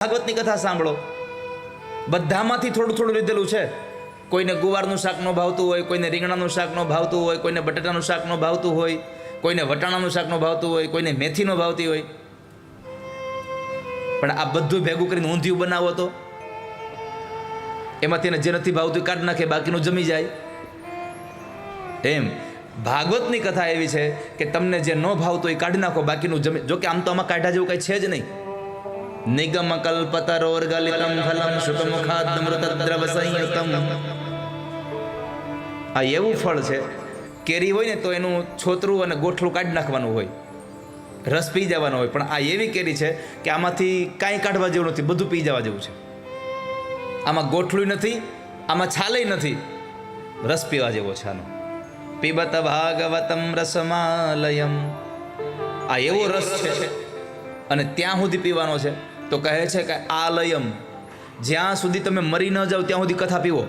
ભાગવતની કથા સાંભળો. બધામાંથી થોડું થોડું લીધેલું છે. કોઈને ગુવારનું શાક ન ભાવતું હોય, કોઈને રીંગણાનું શાક ન ભાવતું હોય, કોઈને બટાટાનું શાક ન ભાવતું હોય, કોઈને વટાણાનું શાક ન ભાવતું હોય, કોઈને મેથી ન ભાવતી હોય. પણ આ બધું ભેગું કરીને ઊંધિયું બનાવો તો. એમાંથી એને જે નથી ભાવતું કાઢ નાખે, બાકીનું જમી જાય. એમ. ભાગવતની કથા એવી છે કે તમને જે ન ભાવતું એ કાઢી નાખો, બાકીનું જમી જો કે આમ તો આમાં કાઢા જેવું કંઈ છે જ નહીં. નિગમ કલ્પતરોર્ગલિતમ ફલમ શુકમુખાદમૃતદ્રવ સંયુતમ આ એવું ફળ છે. કેરી હોય ને તો એનું છોતરું અને ગોઠલું કાઢી નાખવાનું હોય. રસ પી જવાનો હોય. પણ આ એવી કેરી છે કે આમાંથી કાંઈ કાઢવા જેવું નથી. બધું પી જવા જેવું છે. આમાં ગોઠલું નથી, આમાં છાલય નથી. રસ પીવા જેવો છે આનો. પીબત ભાગવતમ રસમાલયમ. આ એવો રસ છે. અને ત્યાં સુધી પીવાનો છે. તો કહે છે કે આ લયમ જ્યાં સુધી તમે મરી ન જાઓ, ત્યાં સુધી કથા પીવો.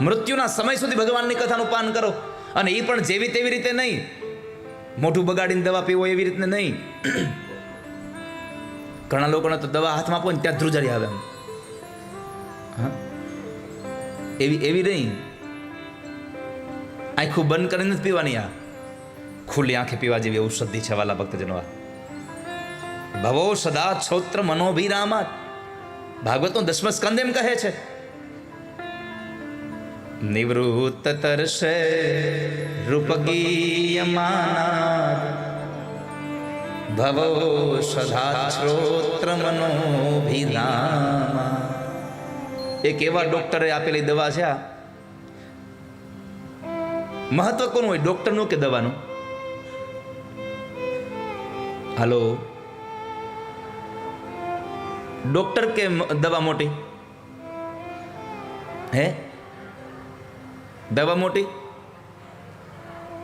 મૃત્યુના સમય સુધી ભગવાનની કથાનું પાન કરો. અને એ પણ જેવી તેવી રીતે નહીં. મોઢું બગાડીને દવા પીવો એવી રીતે નહીં. ઘણા લોકોને તો દવા હાથમાં આપો ને ત્યાં ધ્રુજારી આવે એવી એવી નહીં. આંખું બંધ કરીને જ પીવાની આ. ખુલ્લી આંખે પીવા જેવી ઔષધિ છે વાલા ભક્તજનો આ. ભવો સદા છોત્ર મનોભિરામા ભાગવતનો દસમ સ્કંદ એમ કહે છે. નિવૃત્ત તરસે રૂપગીયમાનાદ ભવો સદા શ્રોત્ર મનોભિરામા એક એવા ડોક્ટરે આપેલી દવા છે આ. મહત્વ કોનું હોય ડોક્ટરનું કે દવાનું? હાલો. ડોક્ટર કે દવા મોટી? હે? દવા મોટી?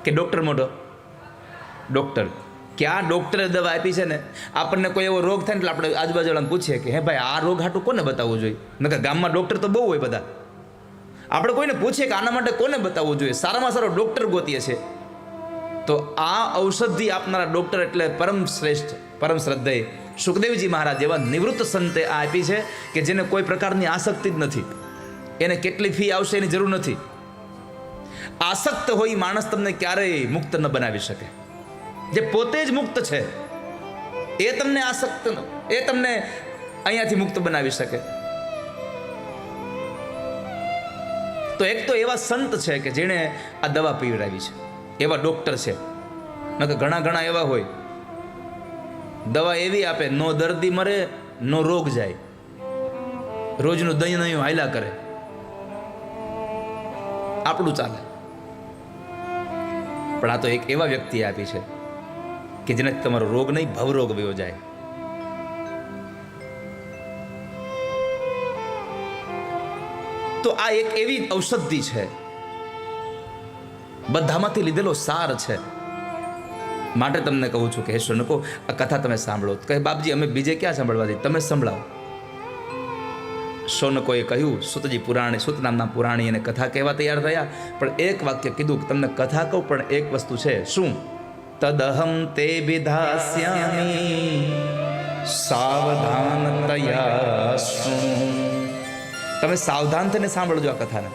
કે ડોક્ટર મોટો? ડોક્ટર. કે આ ડોક્ટરે દવા આપી છે ને, આપણને કોઈ એવો રોગ થાય ને એટલે આપણે આજુબાજુવાળાને પૂછીએ કે, હે ભાઈ, આ રોગ હાટું કોને બતાવવું જોઈએ? નકર ગામમાં ડોક્ટર તો બહુ હોય બધા. આપણે કોઈને પૂછીએ કે આના માટે કોને બતાવવું જોઈએ? સારામાં સારો ડોક્ટર ગોતીએ છે. તો આ ઔષધિ આપનારા ડોક્ટર એટલે પરમ શ્રેષ્ઠ, પરમ શ્રદ્ધેય. સુખદેવજી મહારાજ એવા નિવૃત્ત સંતે આ આપી છે કે જેને કોઈ પ્રકારની આસક્તિ જ નથી. એને કેટલી ફી આવશે એની જરૂર નથી. આસક્ત હોય માણસ તમને ક્યારેય મુક્ત ન બનાવી શકે. જે પોતે જ મુક્ત છે, એ તમને આસક્ત એ તમને અહીંયાથી મુક્ત બનાવી શકે. તો એક તો એવા સંત છે કે જેણે આ દવા પીવડાવી છે. એવા ડોક્ટર છે. ઘણા ઘણા એવા હોય દવા એવી આપે, નો દર્દી મરે, નો રોગ જાય. રોજનું દહીં નહીં હાયલા કરે. આપણું ચાલે. પણ આ તો એક એવા વ્યક્તિએ આપી છે કે જેનાથી તમારો રોગ નહીં, ભવરોગ વયો જાય. તો આ એક એવી ઔષધિ છે. બધામાંથી લીધેલો સાર છે. માટે તમને કહું છું કે, હે શનકો આ કથા તમે સાંભળો. કહે, બાપજી, અમે બીજે ક્યાં સાંભળવા જઈએ? તમે સંભળાવો. શૌનકોએ કહ્યું, સુતજી પુરાણી, સુત નામના પુરાણી અને કથા કહેવા તૈયાર થયા, પણ એક વાક્ય કીધું કે, તમને કથા કહું, પણ એક વસ્તુ છે. શું? તદહમ તે વિધાસ્યામી સાવધાન તયા શૃણુ તમે સાવધાન થઈને સાંભળજો આ કથાને.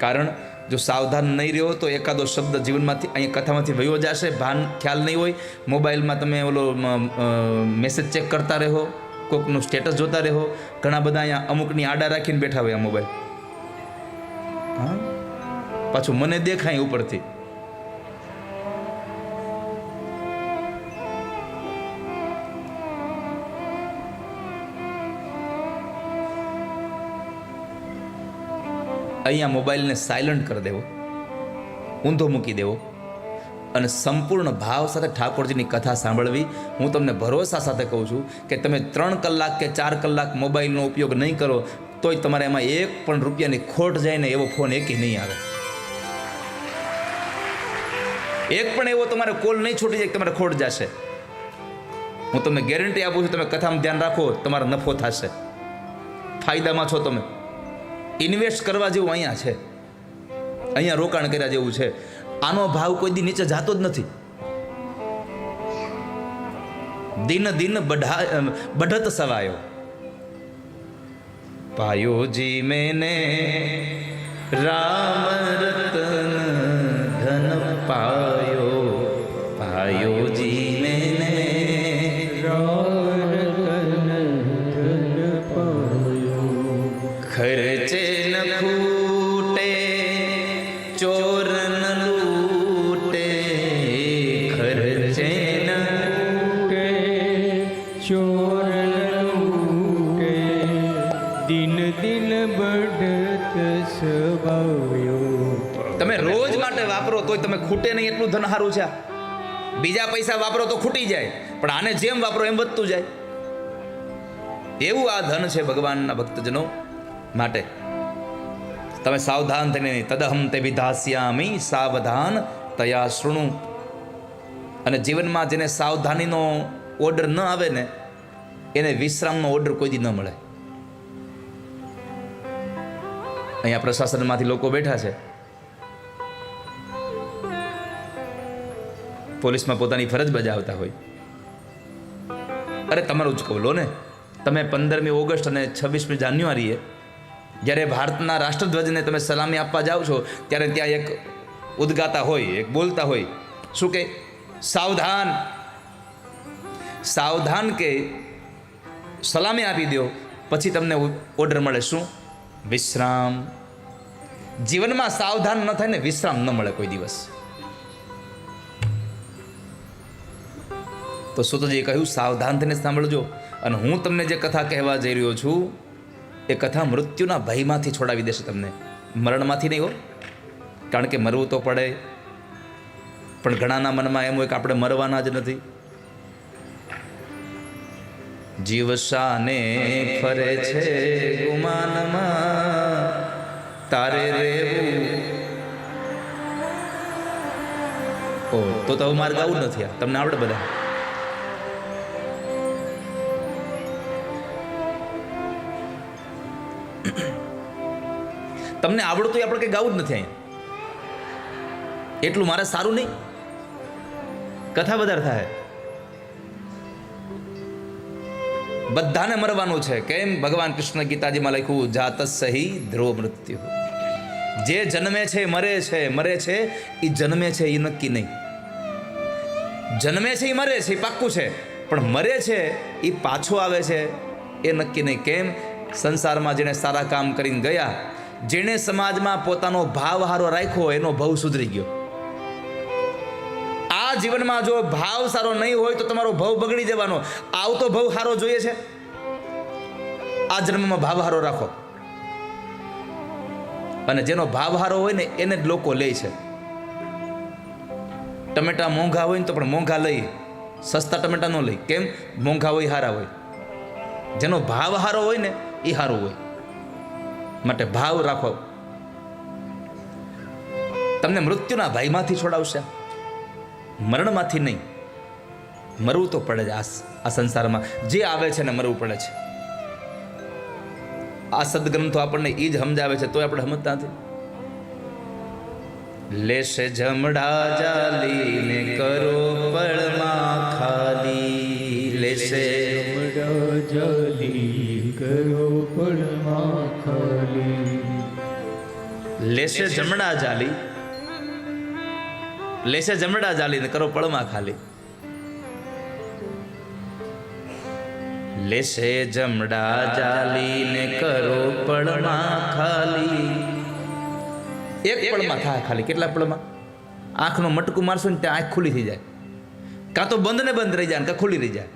કારણ જો સાવધાન નહીં રહ્યો તો એકાદો શબ્દ જીવનમાંથી અહીંયા કથામાંથી વયો જશે, ભાન, ખ્યાલ નહીં હોય. મોબાઈલમાં તમે ઓલો મેસેજ ચેક કરતા રહો, કોકનું સ્ટેટસ જોતા રહો. ઘણા બધા અહીંયા અમુકની આડા રાખીને બેઠા હોય આ મોબાઈલ. હા? પાછું મને દેખાય ઉપરથી. અહીંયા મોબાઈલને સાયલન્ટ કરી દેવો, ઊંધો મૂકી દેવો અને સંપૂર્ણ ભાવ સાથે ઠાકોરજીની કથા સાંભળવી. હું તમને ભરોસા સાથે કહું છું કે તમે ત્રણ કલાક કે ચાર કલાક મોબાઈલનો ઉપયોગ નહીં કરો, તોય તમારે એમાં એક પણ રૂપિયાની ખોટ જાય ને એવો ફોન એકી નહીં આવે. એક પણ એવો તમારે કોલ નહીં છૂટી જાય તમારે ખોટ જશે. હું તમને ગેરંટી આપું છું, તમે કથામાં ધ્યાન રાખો, તમારો નફો થશે. ફાયદામાં છો તમે. ઇન્વેસ્ટ કરવા જેવું અહીંયા છે. અહીંયા રોકાણ કર્યા જેવું છે. આનો ભાવ કોઈ દી નીચે જાતો જ નથી. દિન દિન બઢા બઢત સવાયો. પાયો જી મેને રામ રતન ધન પાયો. પાયો જી દિન દિન બઢત સ્વભાવ્યો. તમે રોજ માટે વાપરો તોય તમે ખૂટે નહીં એટલું ધન સારું છે બીજા પૈસા વાપરો તો ખૂટી જાય, પણ આને જેમ વાપરો એમ વધતું જાય. એવું આ ધન છે ભગવાનના ભક્તજનો માટે. તમે સાવધાન થઈને તદહમ તે વિધાસ્યામી સાવધાન તયા શૃણુ. અને જીવનમાં જેને સાવધાનીનો ઓર્ડર ન આવે ને એને વિશ્રામનો ઓર્ડર કોઈ દી ન મળે. અહીંયા પ્રશાસનમાંથી લોકો બેઠા છે. પોલીસમાં પોતાની ફરજ બજાવતા હોય. અરે તમારું જ કહું લો ને, તમે પંદરમી ઓગસ્ટ અને છવ્વીસમી જાન્યુઆરીએ જ્યારે ભારતના રાષ્ટ્રધ્વજને તમે સલામી આપવા જાઓ છો, ત્યારે ત્યાં એક ઉદગાતા હોય, એક બોલતા હોય. શું કે? સાવધાન. સાવધાન કે સલામી આપી દો, પછી તમને ઓર્ડર મળે શું? વિશ્રામ. જીવનમાં સાવધાન ન થાય ને વિશ્રામ ન મળે કોઈ દિવસ. તો સુતજીએ કહ્યું સાવધાન થઈને સાંભળજો. અને હું તમને જે કથા કહેવા જઈ રહ્યો છું, એ કથા મૃત્યુના ભયમાંથી છોડાવી દેશે તમને. મરણમાંથી નહીં હો. કારણ કે મરવું તો પડે. પણ ઘણાના મનમાં એમ હોય કે આપણે મરવાના જ નથી. જીવ શાને ફરે છે ગુમાનમાં. તારે રેવું ઓ, તો તો મારે ગાવું નથી આ. તમને આવડે બધા? તમને આવડતું આપણે કંઈ ગાવું જ નથી અહીંયા. એટલું મારે સારું નહીં. કથા વધારે થાય. બધાને મરવાનું છે. કેમ? ભગવાન કૃષ્ણ ગીતાજીમાં લખ્યું, જાત સહી ધ્રુવ મૃત્યુ. જે જન્મે છે મરે છે મરે છે એ જન્મે છે એ નક્કી નહીં. જન્મે છે એ મરે છે, એ પાક્કું છે. પણ મરે છે, એ પાછો આવે છે, એ નક્કી નહીં. કેમ? સંસારમાં જેણે સારા કામ કરીને ગયા, જેણે સમાજમાં પોતાનો ભાવ હારો રાખ્યો, એનો ભાવ સુધરી ગયો. જીવનમાં જો ભાવ સારો નહીં હોય તો તમારો ભાવ બગડી જવાનો. આવતો ભાવ સારો જોઈએ છે. આ જન્મમાં ભાવ હારો રાખો. અને જેનો ભાવ હારો હોય ને એને જ લોકો લે છે. ટમેટા મોંઘા હોય ને તો પણ મોંઘા લઈ. સસ્તા ટમેટા ન લઈ. કેમ? મોંઘા હોય, હારા હોય. જેનો ભાવ હારો હોય ને એ સારું હોય. માટે ભાવ રાખો. તમને મૃત્યુના ભયમાંથી છોડાવશે. મરણમાંથી નહીં. મરવું તો પડે જ આ સંસારમાં. જે આવે છે ને મરવું પડે છે. આ સદગ્રંથો આપણને એ જ સમજાવે છે, તોય આપણે સમજતા નથી. લેશે જમડા જાલીને કરો પળમાં ખાલી. લેશે જાલી કરો પળમાં ખાલી. લેશે જમડા જાલી લેશે જમડા જાલીને કરો પળમાં ખાલી. લેશે જમડા જાલીને કરો પળમાં ખાલી. એક પળમાં થાય ખાલી. કેટલા પળમાં? આંખનું મટકું મારશો ને ત્યાં આંખ ખુલી થઈ જાય. કાં તો બંધ ને બંધ રહી જાય ને કાં ખુલ્લી રહી જાય.